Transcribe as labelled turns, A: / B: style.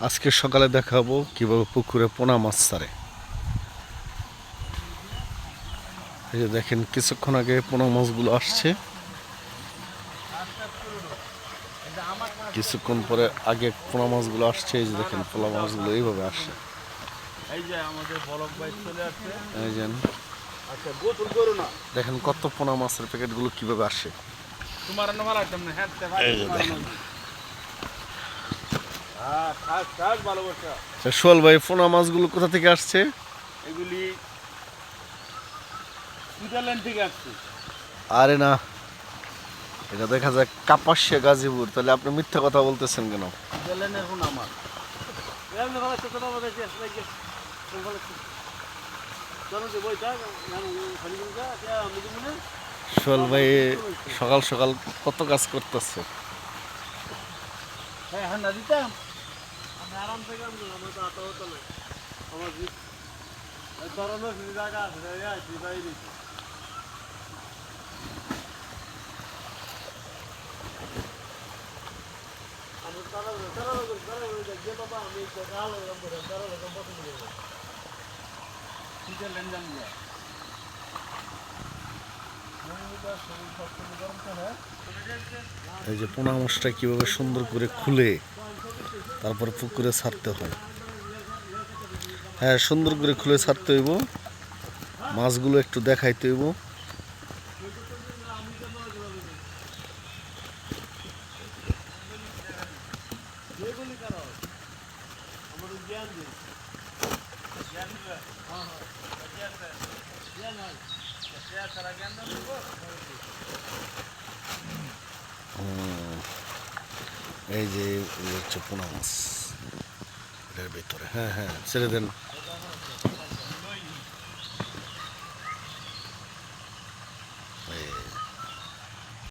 A: আজকে সকালে দেখাবো কীভাবে পুকুরে পোনা মাছ ছাড়ে এই যে দেখেন কিছুক্ষণ আগে পোনা মাছগুলো আসছে। কিছুক্ষণ পরে আগে পোনা মাছগুলো আসছে এই যে দেখেন পোনা মাছগুলো এইভাবে আসছে।
B: আচ্ছা
A: দেখেন কত পোনা মাছের প্যাকেটগুলো কীভাবে আসে।
B: তোমার হ্যাঁ
A: দেখেন।
B: হ্যাঁ থাক থাক ভালোবাসা
A: তা সোয়াল ভাই পোনা মাছগুলো কোথা থেকে আসছে?
B: এগুলি সুইজারল্যান্ড থেকে আসছে।
A: আরে না এটা দেখা যায় কাপাসিয়া গাজীপুর। তাহলে আপনি মিথ্যা কথা বলতেছেন কেন?
B: এখন আমার।
A: সোয়াল ভাই সকাল সকাল কত কাজ করতেছে?
B: হ্যাঁ হ্যাঁ না দিতাম। আরাম থেকে আমি আমার তো আতা হতো না আমার ধরনের জায়গা আছে জায়গা আছে বাইরে সুইজারল্যান্ড যান যা
A: এই যে পোনা মাছটা কীভাবে সুন্দর করে খুলে। তারপর পুকুরে ছাড়তে হয়। হ্যাঁ সুন্দর করে খুলে ছাড়তে হইব। মাছগুলো একটু দেখাইতে হইব। এই যে হচ্ছে পোনা মাছ। এটার ভিতরে। হ্যাঁ হ্যাঁ ছেড়ে দেন।